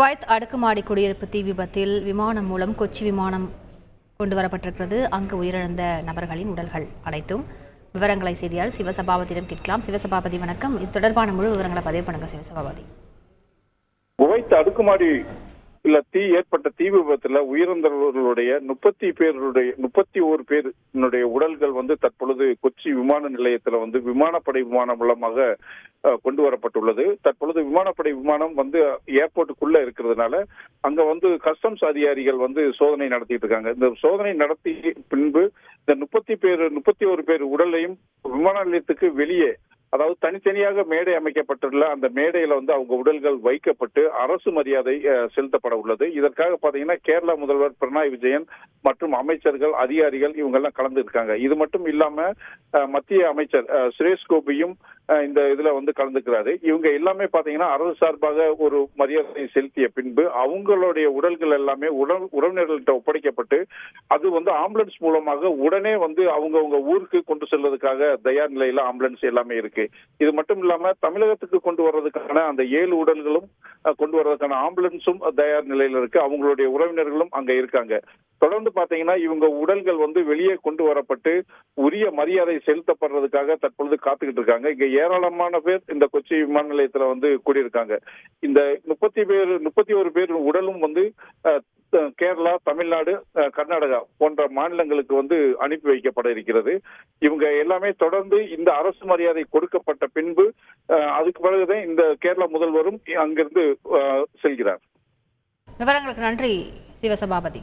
Kuwait அடுக்குமாடி குடியிருப்பு தீ விபத்தில் விமானம் மூலம் கொச்சி விமானம் கொண்டு வரப்பட்டிருக்கிறது அங்கு உயிரிழந்த நபர்களின் உடல்கள் அனைத்தும் விவரங்களை செய்தியால் சிவசபாபதியிடம் கேட்கலாம். சிவசபாபதி வணக்கம். இது தொடர்பான முழு விவரங்களை பதிவு பண்ணுங்க சிவசபாபதி. குவைத் அடுக்குமாடி இல்ல தீ ஏற்பட்ட தீ விபத்துல உயிரிழந்தவர்களுடைய முப்பத்தி பேருடைய முப்பத்தி ஓரு பேருடைய உடல்கள் வந்து தற்பொழுது கொச்சி விமான நிலையத்துல வந்து விமானப்படை விமானம் மூலமாக கொண்டு வரப்பட்டுள்ளது. தற்பொழுது விமானப்படை விமானம் வந்து ஏர்போர்ட்டுக்குள்ள இருக்கிறதுனால அங்க வந்து கஸ்டம்ஸ் அதிகாரிகள் வந்து சோதனை நடத்திட்டு இருக்காங்க. இந்த சோதனை நடத்தி பின்பு இந்த முப்பத்தி பேர் முப்பத்தி ஒரு பேர் உடலையும் விமான நிலையத்துக்கு வெளியே அதாவது தனித்தனியாக மேடை அமைக்கப்பட்டுள்ள அந்த மேடையில வந்து அவங்க உடல்கள் வைக்கப்பட்டு அரசு மரியாதை செலுத்தப்பட உள்ளது. இதற்காக பாத்தீங்கன்னா கேரளா முதல்வர் பினராயி விஜயன் மற்றும் அமைச்சர்கள் அதிகாரிகள் இவங்கெல்லாம் கலந்து இருக்காங்க இது மட்டும் இல்லாம மத்திய அமைச்சர் சுரேஷ் கோபியும் இந்த இதுல வந்து கலந்துக்கிறாரு. இவங்க எல்லாமே பாத்தீங்கன்னா அரசு சார்பாக ஒரு மரியாதை செலுத்திய பின்பு அவங்களுடைய உடல்கள் எல்லாமே உடல் உறவினர்கள்ட்ட ஒப்படைக்கப்பட்டு அது வந்து ஆம்புலன்ஸ் மூலமாக உடனே வந்து அவங்கவங்க ஊருக்கு கொண்டு செல்வதற்காக தயார் நிலையில ஆம்புலன்ஸ் எல்லாமே இருக்கு. இது மட்டும் இல்லாம தமிழகத்துக்கு கொண்டு வர்றதுக்கான அந்த ஏழு உடல்களும் கொண்டு வர்றதுக்கான ஆம்புலன்ஸும் தயார் நிலையில இருக்கு. அவங்களுடைய உறவினர்களும் அங்க இருக்காங்க. தொடர்ந்து பாத்தீங்கன்னா இவங்க உடல்கள் வந்து வெளியே கொண்டு வரப்பட்டு உரிய மரியாதை செலுத்தப்படுறதுக்காக தற்பொழுது காத்துக்கிட்டு இருக்காங்க. இங்க ஏராளமான பேர் இந்த கொச்சி விமான நிலையத்துல வந்து கூடியிருக்காங்க. இந்த முப்பத்தி பேர் முப்பத்தி ஒரு பேர் உடலும் வந்து கேரளா தமிழ்நாடு கர்நாடகா போன்ற மாநிலங்களுக்கு வந்து அனுப்பி வைக்கப்பட இருக்கிறது. இவங்க எல்லாமே தொடர்ந்து இந்த அரசு மரியாதை கொடுக்கப்பட்ட பின்பு அதுக்கு பிறகுதான் இந்த கேரள முதல்வரும் அங்கிருந்து செல்கிறார். விவரங்களுக்கு நன்றி சிவசபாபதி.